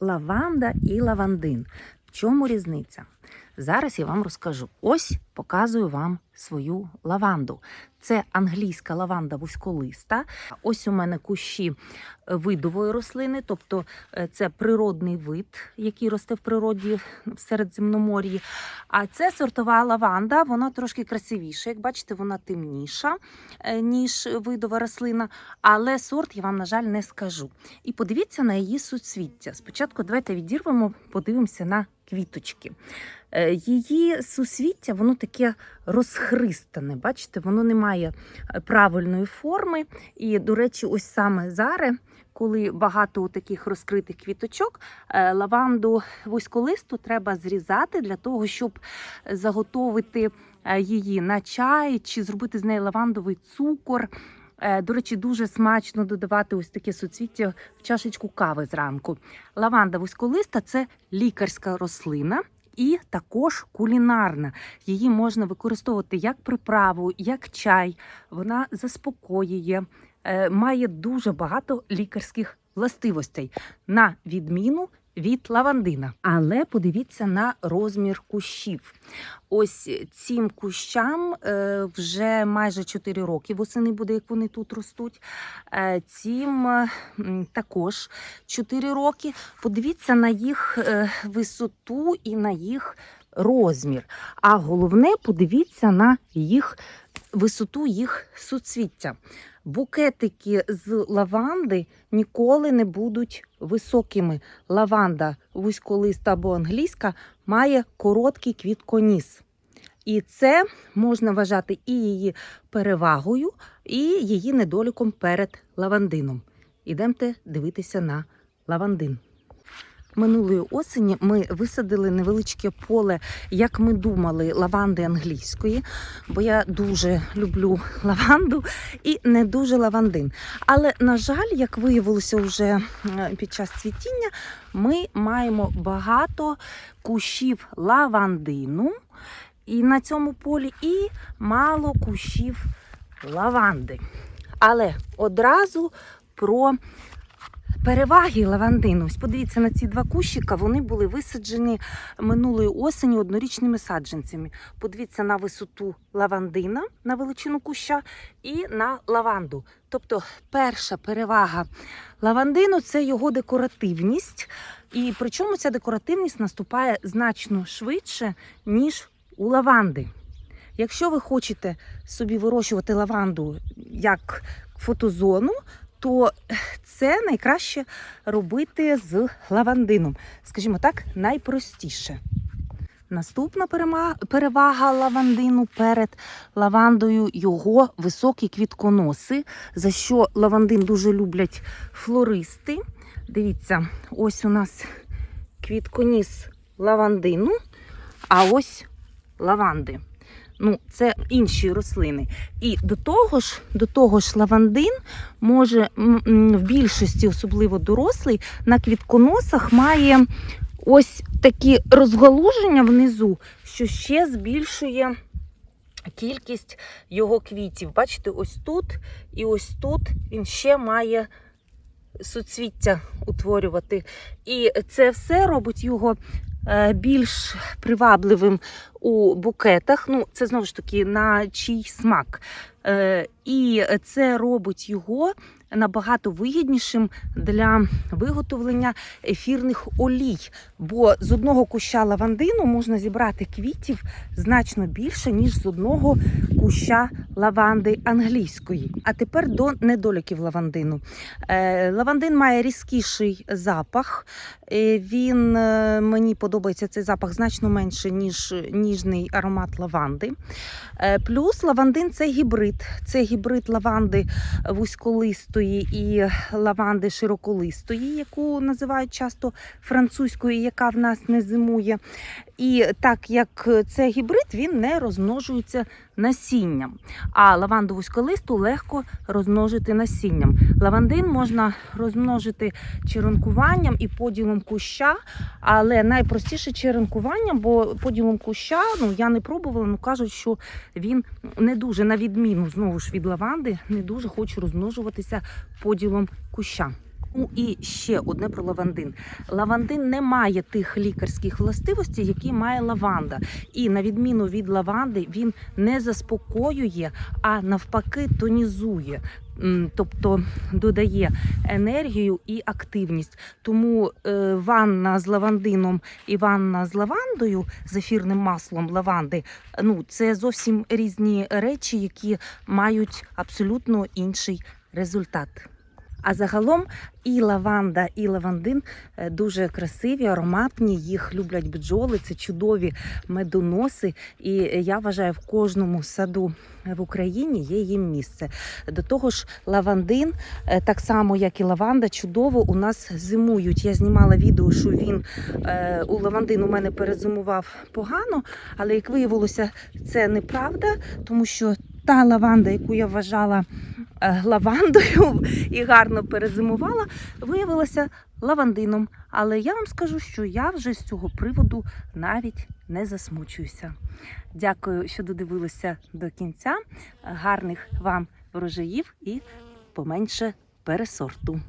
лаванда і лавандин. Чому різниця? Зараз я вам розкажу. Ось показую вам свою лаванду. Це англійська лаванда вузьколиста. Ось у мене кущі видової рослини, тобто е, це природний вид, який росте в природі в Середземномор'ї. А це сортова лаванда, вона трошки красивіша. Як бачите, вона темніша, е, ніж видова рослина, але сорт я вам, на жаль, не скажу. І подивіться на її суцвіття. Спочатку давайте відірвемо, подивимося на квіточки. Е, Її сусвіття, воно таке розхристане. Бачите, воно не має е, правильної форми. І, до речі, ось саме зараз, коли багато таких розкритих квіточок, е, лаванду вузьколисту треба зрізати для того, щоб заготовити її на чай чи зробити з неї лавандовий цукор. Е, До речі, дуже смачно додавати ось таке суцвіття в чашечку кави зранку. Лаванда вузьколиста це лікарська рослина. І також кулінарна. Її можна використовувати як приправу, як чай. Вона заспокоює, е, має дуже багато лікарських властивостей, на відміну від лавандина. Але подивіться на розмір кущів. Ось цим кущам е, вже майже 4 роки восени буде, як вони тут ростуть. Е, Цим е, також 4 роки. Подивіться на їх висоту і на їх розмір. А головне, подивіться на їх висоту їх суцвіття. Букетики з лаванди ніколи не будуть високими. Лаванда вузьколиста або англійська має короткий квітконіс. І це можна вважати і її перевагою, і її недоліком перед лавандином. Ідемте дивитися на лавандин. Минулої осені ми висадили невеличке поле, як ми думали, лаванди англійської, бо я дуже люблю лаванду і не дуже лавандин. Але, на жаль, як виявилося вже під час цвітіння, ми маємо багато кущів лавандину і на цьому полі, і мало кущів лаванди. Але одразу про переваги лавандину. Ось подивіться на ці два кущика. Вони були висаджені минулої осені однорічними саджанцями. Подивіться на висоту лавандина на величину куща і на лаванду. Тобто, перша перевага лавандину це його декоративність. І причому ця декоративність наступає значно швидше, ніж у лаванди. Якщо ви хочете собі вирощувати лаванду як фотозону, то це найкраще робити з лавандином. Скажімо так, найпростіше. Наступна перевага лавандину перед лавандою його високі квітконоси, за що лавандин дуже люблять флористи. Дивіться, ось у нас квітконіс лавандину, а ось лаванди. Ну, це інші рослини. І до того ж, до того ж, лавандин може в більшості, особливо дорослий, на квітконосах має ось такі розгалуження внизу, що ще збільшує кількість його квітів. Bачите, ось тут і ось тут він ще має суцвіття утворювати. І це все робить його е, більш привабливим у букетах. Ну, це знову ж таки на чий смак. Е, І це робить його набагато вигіднішим для виготовлення ефірних олій. Бо з одного куща лавандину можна зібрати квітів значно більше, ніж з одного куща лаванди англійської. А тепер до недоліків лавандину. Е, Лавандин має різкіший запах. Е, Він мені подобається цей запах значно менше, ніж ніжний аромат лаванди. Е, Плюс лавандин це гібрид. Це гібрид лаванди вузьколистої і лаванди широколистої, яку називають часто французькою, яка в нас не зимує. І так як це гібрид, він не розмножується насінням. А лаванду вузьколисту легко розмножити насінням. Лавандин можна розмножити черенкуванням і поділом куща, але найпростіше черенкуванням, бо поділом куща, ну я не пробувала, ну кажуть, що він не дуже, на відміну знову ж від лаванди, не дуже хоче розмножуватися поділом куща. Ну і ще одне про лавандин. Лавандин не має тих лікарських властивостей, які має лаванда. І на відміну від лаванди, він не заспокоює, а навпаки тонізує. Тобто додає енергію і активність. Тому е, ванна з лавандином і ванна з лавандою, з ефірним маслом лаванди, ну це зовсім різні речі, які мають абсолютно інший результат. А загалом і лаванда, і лавандин е, дуже красиві, ароматні. Їх люблять бджоли. Це чудові медоноси. І я вважаю, в кожному саду в Україні є їм місце. До того ж, лавандин, е, так само як і лаванда, чудово у нас зимують. Я знімала відео, що він е, у лавандин у мене перезимував погано, але як виявилося, це неправда, тому що та лаванда, яку я вважала лавандою і гарно перезимувала, виявилася лавандином. Але я вам скажу, що я вже з цього приводу навіть не засмучуюся. Дякую, що додивилися до кінця. Гарних вам врожаїв і поменше пересорту.